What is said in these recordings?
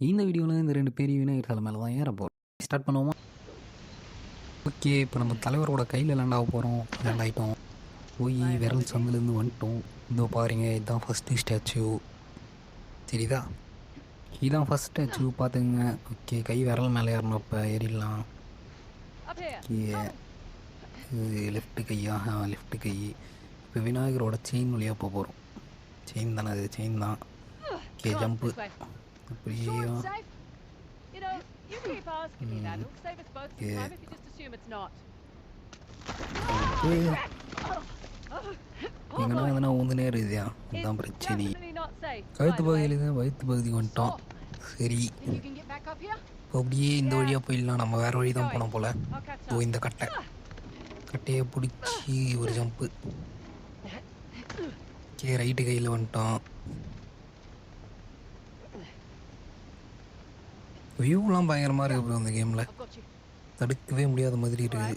இந்த வீடியோவில் இந்த ரெண்டு பேரையும் விநாயகர் சிலை மேலே தான் ஏற போகிறோம் ஸ்டார்ட் பண்ணுவோமா? ஓகே இப்போ நம்ம தலைவரோட கையில் லேண்ட் ஆக போகிறோம் லேண்ட் ஆகிட்டோம் போய் விரல் சந்திலேருந்து வந்துட்டோம். இதோ பாருங்க இதுதான் ஃபஸ்ட்டு ஸ்டாச்சு சரிதா? இதுதான் ஃபஸ்ட் ஸ்டாச்சு பார்த்துங்க ஓகே கை விரல் மேலே ஏறணும் இப்போ ஏறிடலாம். ஓகே இது லெஃப்ட் கையா லெஃப்ட்டு லெஃப்ட் கை. இப்போ விநாயகரோட செயின் வழியாக போக போகிறோம் செயின் தானே அது? செயின் தான். Okay jump. அப்படியே. எங்கன்னா எதனா ஊந்துனே இருக்குதியா இதுதான் பிரச்சனை. கழுத்து பகுதியில் தான் வயிற்று பகுதிக்கு வந்துட்டோம் சரி அப்படியே இந்த வழியாக போயிடலாம் நம்ம வேறு வழி தான் போனோம் போல் ஓ. இந்த கட்டை கட்டையை பிடிச்சி ஒரு ஜம்ப்பு ரைட்டு கையில் வந்துட்டோம் வியூலாம் பயங்கரமாக இருக்கு bro இந்த கேமில். தடுக்கவே முடியாத மாதிரி இருக்குது.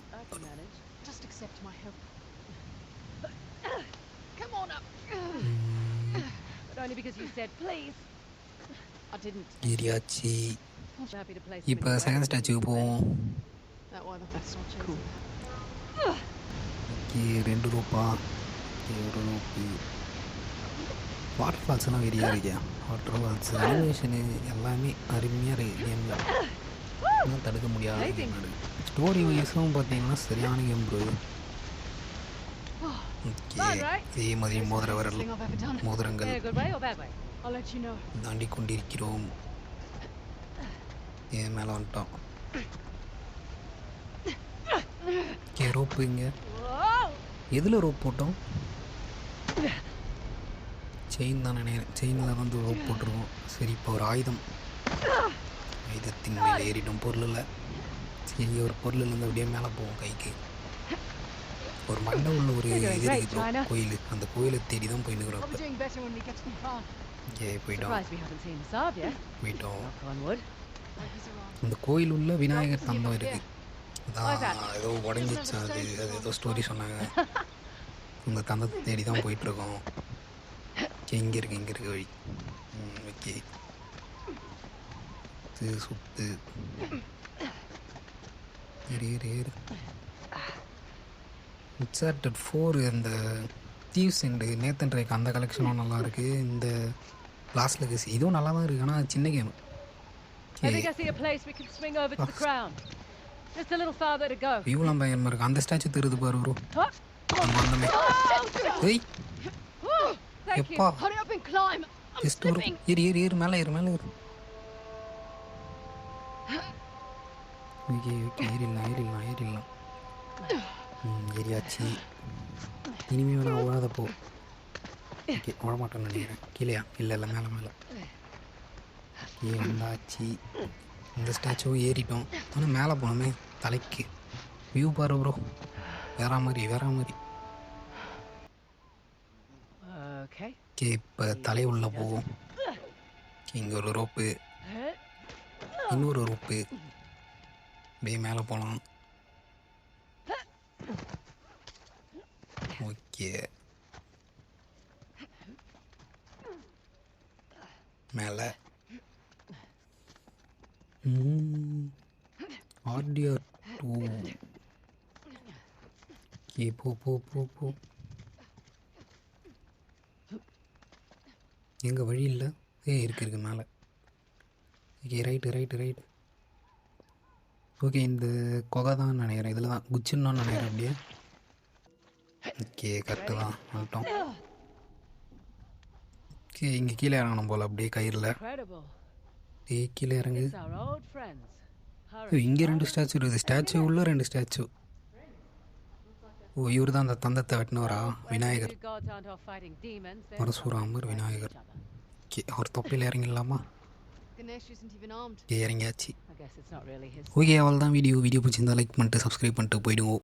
ஏரியாச்சு இப்போ செகண்ட் ஸ்டாச்சுக்கு போவோம் ரெண்டு ரூபா ஒரு ரூபி வாட்டர் ஃபால்ஸ்லாம் வெறியாக இருக்கியா வாட்டர் ஃபால்ஸ் அனிமேஷனு எல்லாமே அருமையாக இருக்குது கேமில் தடுக்க முடியாத கேம் ஸ்டோரி வைஸும் பார்த்தீங்கன்னா சரியான கேம் ப்ரோ ஓகே இதே மாதிரி மோதிர வரல். மோதிரங்கள். தாண்டி கொண்டிருக்கிறோம். ஏன் மேலே வந்துட்டோம். ஓகே ரோப்பு இங்கே! எதில் ரோப் போட்டோம்? செயின் தான் நினைக்கிறேன். செயினில் வந்து ரோப் போட்டிருக்கோம். சரி இப்போ ஒரு ஆயுதம். ஆயுதத்தின் மேலே ஏறிட்டோம் பொருளில். சரி ஒரு பொருள்லேருந்து அப்படியே மேலே போவோம் கைக்கு. ஒரு மண்டை உள்ள ஒரு இது இருக்குது கோயில். அந்த கோயிலை தேடி தான் போய் நிற்கிறோம். ஓகே போயிட்டோம். போயிட்டோம். அந்த கோயில் உள்ள விநாயகர் தந்தம் இருக்குது அதான் ஏதோ உடஞ்சிச்சு அது அது ஏதோ ஸ்டோரி சொன்னாங்க. இந்த தந்தத்தை தேடி தான் போயிட்டுருக்கோம் இங்கே இருக்கு இங்கே இருக்கு வழி? ஓகே. சுத்து சுத்து. உட்சார்டட் ஃபோர் அந்த தீவ்ஸ் அண்டு நேத்தன் ட்ரேக் அந்த கலெக்ஷனும் நல்லா இருக்குது இந்த லாஸ்ட் லெகசி இதுவும் நல்லா தான் இருக்குது ஆனால் சின்ன கேம். வியூலாம் பயங்கரமாக இருக்குது அந்த ஸ்டாச்சு தெரியுது பாரு ப்ரோ எப்பா? ஜஸ்ட் ஒரு. ஏறு ஏறு ஏறு மேலே ஏறு மேலே ஏறு ஓகே ஓகே ஏறிடலாம் ஏறிடலாம் ஏறிடலாம். ம் ஏறியாச்சு. இனிமே வேணா ஓடாத போ. ஓகே ஓடமாட்டேன்னு நினைக்கிறேன். கீழேயா இல்லை இல்லை மேலே மேலே. ஏ வந்தாச்சு. இந்த ஸ்டாச்சுவும் ஏறிட்டோம். ஆனால் மேலே போனோமே தலைக்கு. வியூ பாரு ப்ரோ வேற மாதிரி வேற மாதிரி. ஓகே இப்போ தலை உள்ள போவோம் இங்கே ஒரு ரோப்பு. இன்னொரு ரோப்பு. அப்படியே மேலே போகலாம் ஓகே. மேலே. RTR two. ஓகே போ போ போ போ. எங்கே வழி இல்லை. ஏ இருக்கு இருக்கு மேலே. Okay right right right okay இந்த கொகை தான் நினைக்கிறேன். இதில் தான். குச்சின்னு நினைக்கிறேன் அப்படியே. ஓகே கரெக்டு தான். வந்துட்டோம். ஓகே இங்கே கீழே இறங்கணும் போல் அப்படியே கயிறில். ஏ கீழே இறங்கு. இங்கே ரெண்டு ஸ்டாச்சு இருக்குது. ஸ்டாச்சு உள்ள ரெண்டு ஸ்டாச்சு ஓ இவர் தான் அந்த தந்தத்தை வெட்டினவரா? விநாயகர். மரசூராமர் பரசுராமர் விநாயகர். ஓகே அவர் தொப்பியில் இறங்கிடலாமா? இறங்கியாச்சு. ஓகே அவள் தான் வீடியோ வீடியோ பிடிச்சிருந்தா லைக் பண்ணிட்டு சப்ஸ்கிரைப் பண்ணிட்டு போயிடுவோம்.